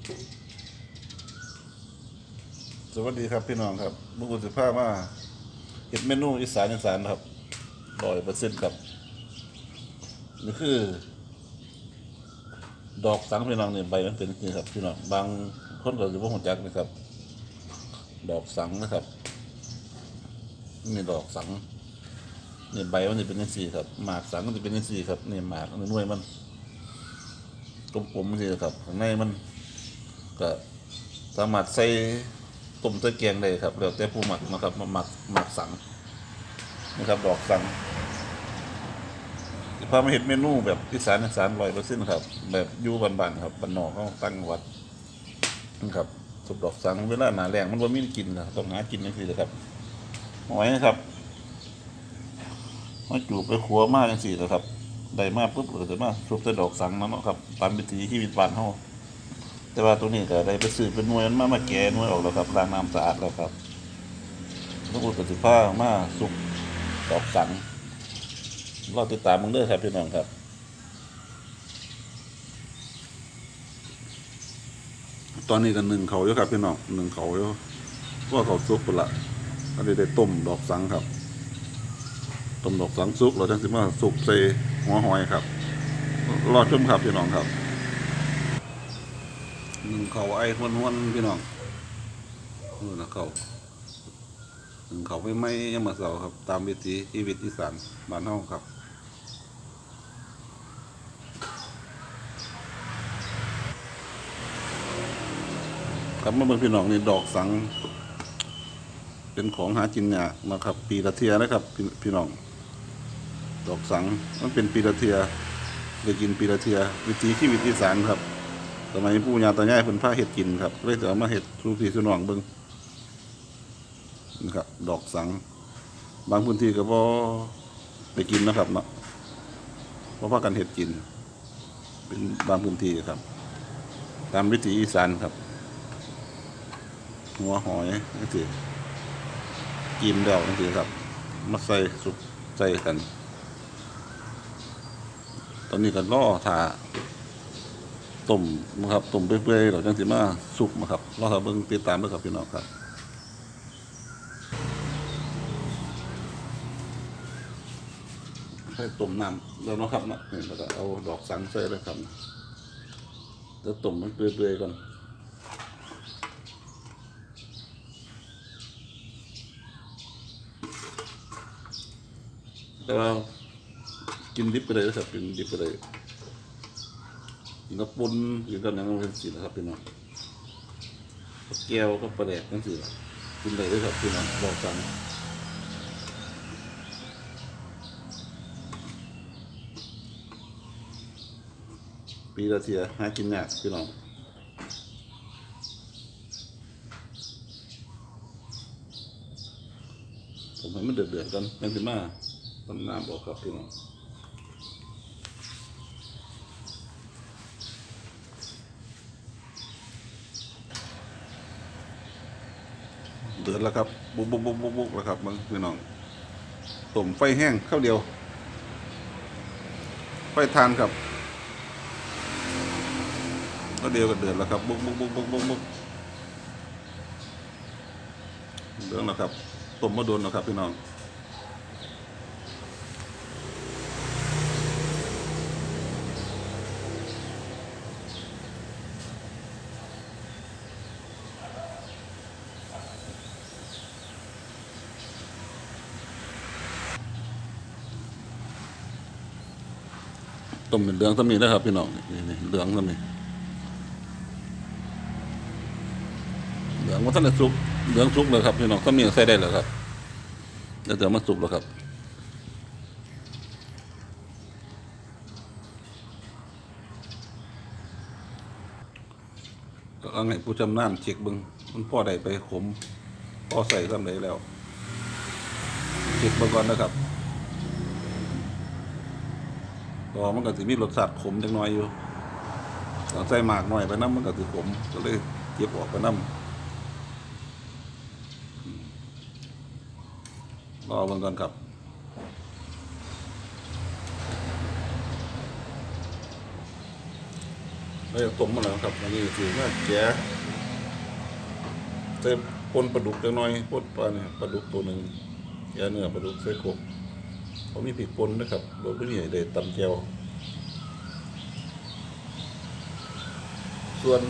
สวัสดีครับพี่น้องครับบุกุสิภามาเห็ดเมนูอีสานอีสานครับร้อยเปอร์เซ็นต์ครับนี่คือ ดอกสังพี่น้องเนี่ยใบมันเป็นจริงครับพี่น้องบางคนก็จะบ่รู้จักนะครับ ดอกสังนะครับนี่ดอกสังนี่ใบมันจะเป็นย่างสี่ครับหมากสังมันจะเป็นย่างสี่ครับนี่หมากนี่น่วยมันกลมๆนี่ครับข้างในมัน ก็สามารถใส่ต้มใส่แกงได้ครับแล้วแต่ผู้หมักนะครับมาหมักหมักสังนะครับดอกสังพามาเห็นเมนูแบบอีสานอีสานร้อยเปอร์เซ็นต์ครับ แบบอยู่บ้านๆครับบ้านนอกเขาตั้งวัดนะครับสุดดอกสังเวลาหนาแรงมันว่ามีกินนะต้องหากินนี่คือครับหอยนะครับมาจูบไปขัวมากจังสี่เลยครับได้มากปุ๊บก็จะมาชุบใส่ดอกสังนั่นเนาะครับตามวิถีชีวิตบ้านเฮา แต่ว่าตัวนี้ก็ได้ไปซื้อเป็นหน่วยมันมามาแก่หน่วยออกแล้วครับล้างน้ำสะอาดแล้วครับลูกอุดกสิผ้ามาสุกดอกสังรอติดตามมึงเด้อครับพี่น้องครับตอนนี้ก็หนึ่งเขาอยู่ครับพี่น้องหนึ่งเขาอยู่ว่าเขาสุกไปละอันนี้ได้ต้มดอกสังครับต้มดอกสังสุกเราจังสิมาสุกใส่หัวหอยครับ รอชมครับพี่น้องครับ หนึ่งเขาไอ้หวนหวนๆพี่น้องนู่นนะเขาหนึ่งเขาไม่ไม่ยังมาเสาครับ ตามวิถีชีวิตอีสานบ้านเฮาครับครับมาเบิ่งพี่น้องนี่ดอกสัง เป็นของหากินยากนะครับ ปีละเทียนะครับพี่พี่น้อง ดอกสังมันเป็นปีละเทียได้กินปีละเทียวิถีชีวิตอีสานครับ สมัยปู่ย่าตายายเพิ่นพาเฮ็ดกินครับเลยจะเอามาเฮ็ดสู่พี่สู่น้องเบิ่งนะครับ ดอกสัง บางพื้นที่ก็บ่ไปกินนะครับเนาะบ่พากันเฮ็ดกิน เป็นบางพื้นที่ครับ ตามวิถีอีสานครับ หัวหอยนี่สิกินแล้วนี่สิครับ มาใส่สุกใส่กัน ตอนนี้ก็รอถา ต้มนะครับต้มเปื่อยๆเราจังสิมาสุกนะครับรอถ้าเบิ่งติดตามด้วยครับพี่น้องครับให้ต้มน้ำแล้วเนาะครับเนาะนี่แล้วก็เอาดอกสังใส่เลยครับแล้วต้มมันเปื่อยๆก่อนแต่ว่ากินดิบไปเลยนะครับกินดิบไปเลย กินกับปุ้นกินกับหยังเป็นสีนะครับพี่น้องแก้วก็ประแดกนั่นสิกินได้เลยครับพี่น้องบอกกันปีละเทียหากินยากพี่น้องผมให้มันเดือดๆกันยังสิมาต้นน้ำบอกครับพี่น้อง ดือดแล้วครับบุบบุบบุบบุบบุบแล้วครับมึงพี่น้องต้มไฟแห้งข้าวเดียว ไฟทานครับข้าวเดียวก็เดือดแล้วครับบุบบุบบุบบุบบุบบุบเดือดแล้วครับต้มมาโดนแล้วครับพี่น้อง ต้มเป็นเหลืองสมีนะครับพี่น้องนี่นี่เหลืองสมีเหลืองว่าท่านสุกเหลืองสุกเลยครับพี่น้องสมีใส่ได้เลยครับเดี๋ยวเดี๋ยวมันสุกแล้วครับก็เอาให้ผู้ชำนาญเช็คบึงมันพ่อใดไปขมพ่อใส่ซ้ำใดแล้วเช็คเบิ่งก่อนนะครับ ก็มันก็สิมีรสชาติขมจังน้อยอยู่ตอนใส่หมากหน่อยไปน้ำมันก็สิขมก็เลยเก็บออกไปน้ำรอเบิ่งก่อนครับเราจะต้มมาแล้วครับอันนี้คือว่าแกะเติมปนปลาดุกจังน้อยปนปลาเนี่ยปลาดุกตัวหนึ่งแกะเนื้อปลาดุกใส่กบ ขามีพริกป่นนะครับรสไม่ใหญ่เลยตำแก้วส่วน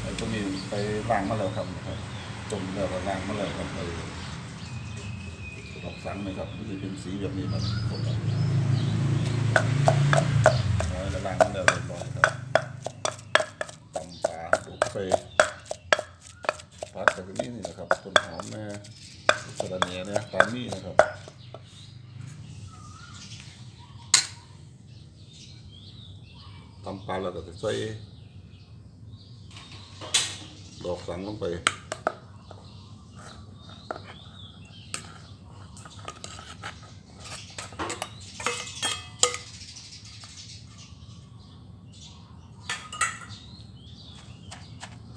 ไอ้พวกนี้ไปล้างมาแล้วครับต้มแล้วก็ล้างมาแล้วครับไปดอกสังเลยครับมันจะเป็นสีแบบนี้ครับผมครับร้อยละลางมันเดียวเรียบร้อยครับตำปลาดุกใส่ผัดกับนี่นี่นะครับต้นหอมแม่สะระเนียเนี่ยตามนี่นะครับตำปลาแล้วก็จะ ใส่ดอกสังลงไป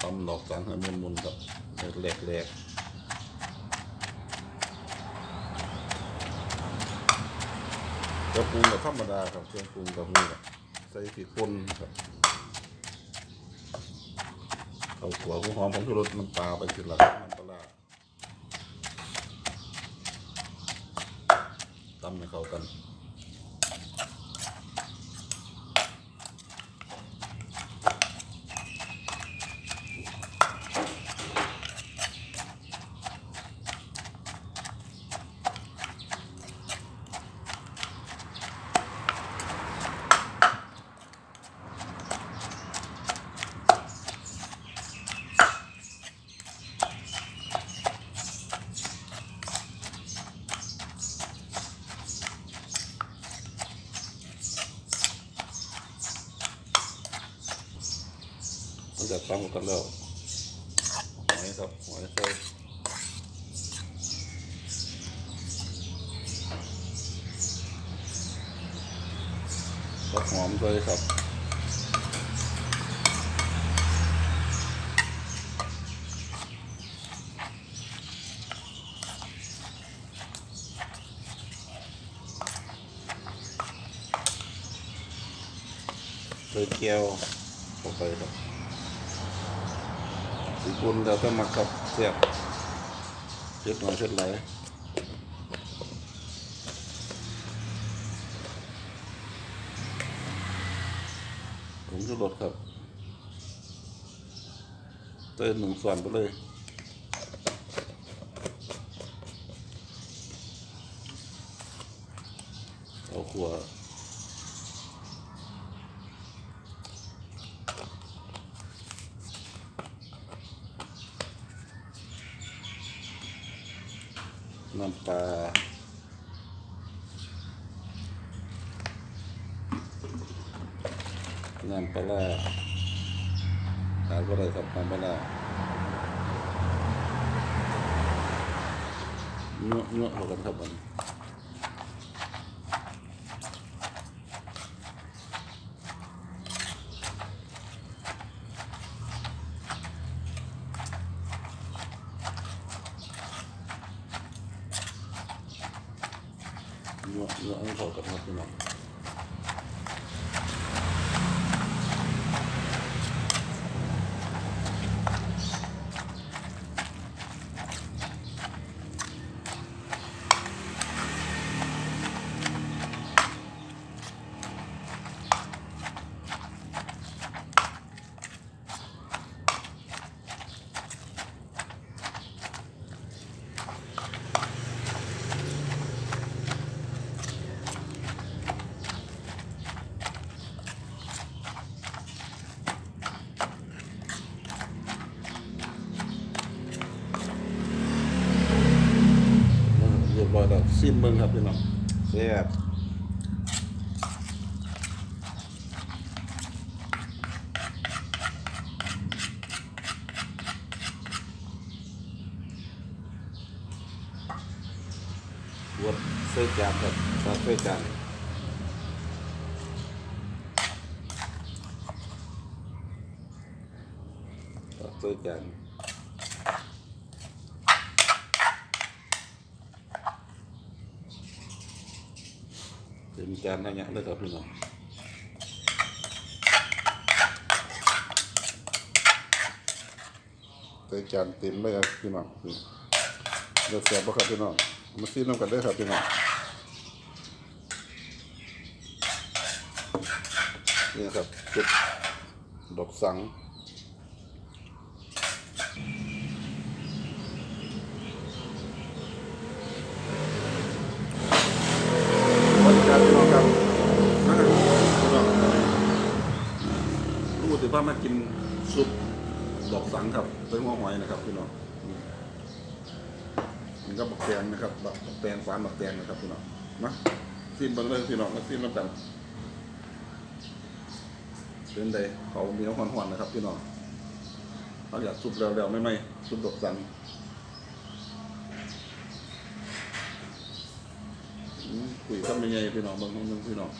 ตำดอกสังให้มุนๆกับแหลกๆกระปรุงกับธรรมดาครับเครื่องปรุงกับนี่แหละใส่พริกป่นครับ เอาขัวหัวหอมของชูรสน้ำปลาไปทีละน้ำปลาร้าตำให้เข้ากัน ตำกันแล้วหอยครับหอยใส่ก็หอมด้วยครับใส่แก้วเข้าไปครับ สีกุนเราต้องมากับเสียบเช็ดหน่อยเช็ดไหลผมจะลดครับเติมหนึ่งส่วนไปเลยเอาขัว น้ำปลาน้ำปลาร้าขาดก็ได้ครับน้ำปลาร้าเนื้อเนื้อเรากันครับมันเนื้อเนื้อให้เข้ากันครับพี่น้องเรียบร้อยแล้วซิม เบิ้งครับพี่น้องแซ่บบวดใส่จานครับตักใส่จานตักใส่จาน จานให้ยักเลยครับพี่น้องใส่จานเต็มเลยครับพี่น้องเดี๋ยเสียบบ่ครับพี่น้องมาซีน้ำกันได้ครับพี่น้องนี่ครับจุดดอกสัง ว่ามากินซุปดอกสังครับเป็นหัวหอยนะครับพี่น้องมันก็บักแตงนะครับบักแตงฟานบักแตงนะครับพี่น้องนะซิมบังเลยพี่น้องมาซิมน้ำกันเป็นไดเขาเหนียวห่อนๆนะครับพี่น้องเขาอยากซุปเร็วๆไม่ไหมซุปดอกสังคุยกันไม่ไงพี่น้องบางเบางพี่น้อง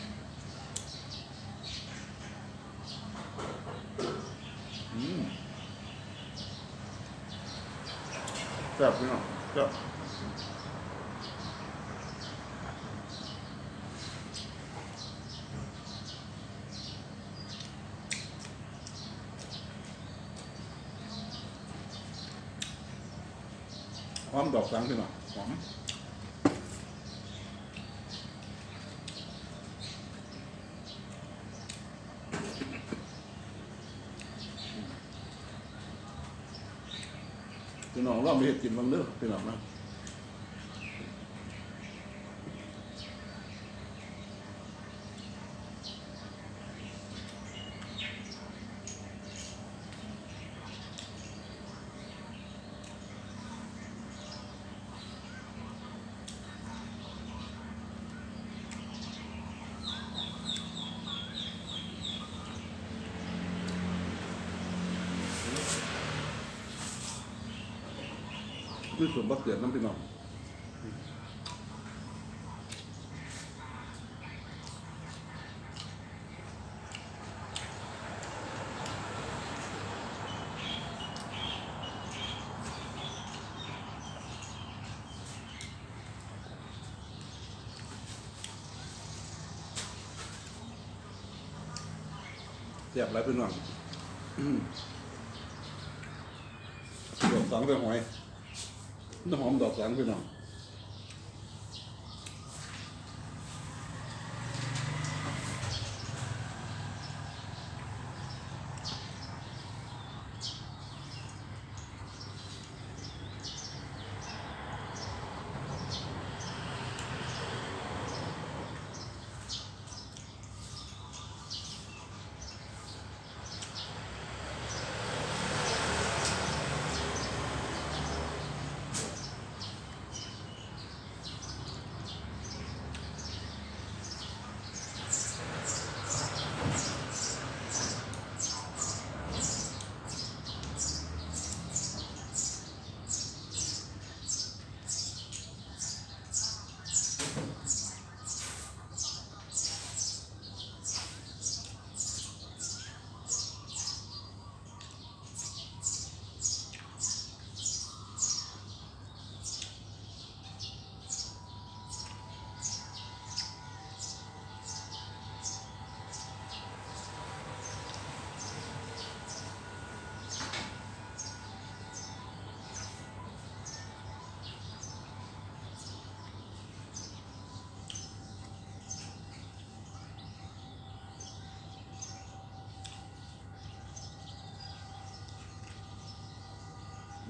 อืม จับพี่น้องจับหอมดอกสังพี่น้องหอม พี่องเราไม่เห็นกินบางเรื่อพี่น้องนะ นี่ส่วนบักเกิดน้ำพี่น้องเสียบไรพี่น้องอืมดอกสังเป็นหอย น้ำหอมดอ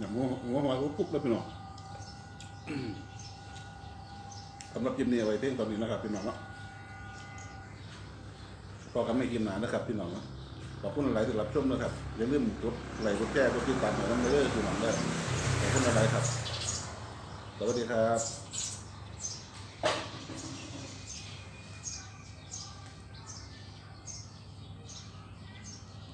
อย่างหัวหัวหอยหัวปุ๊บแล้วพี่น้องสำหรับกินนี่เอาไว้เพียงตอนนี้นะครับพี่น้องเนาะพอกันไม่กินหนานะครับพี่น้องเนาะขอบคุณอะไรที่รับชมนะครับอย่าลืมกดไลค์กดแชร์กดติดตามให้น้องเด้อพี่น้องเด้อขอบคุณอะไรครับสวัสดีครับ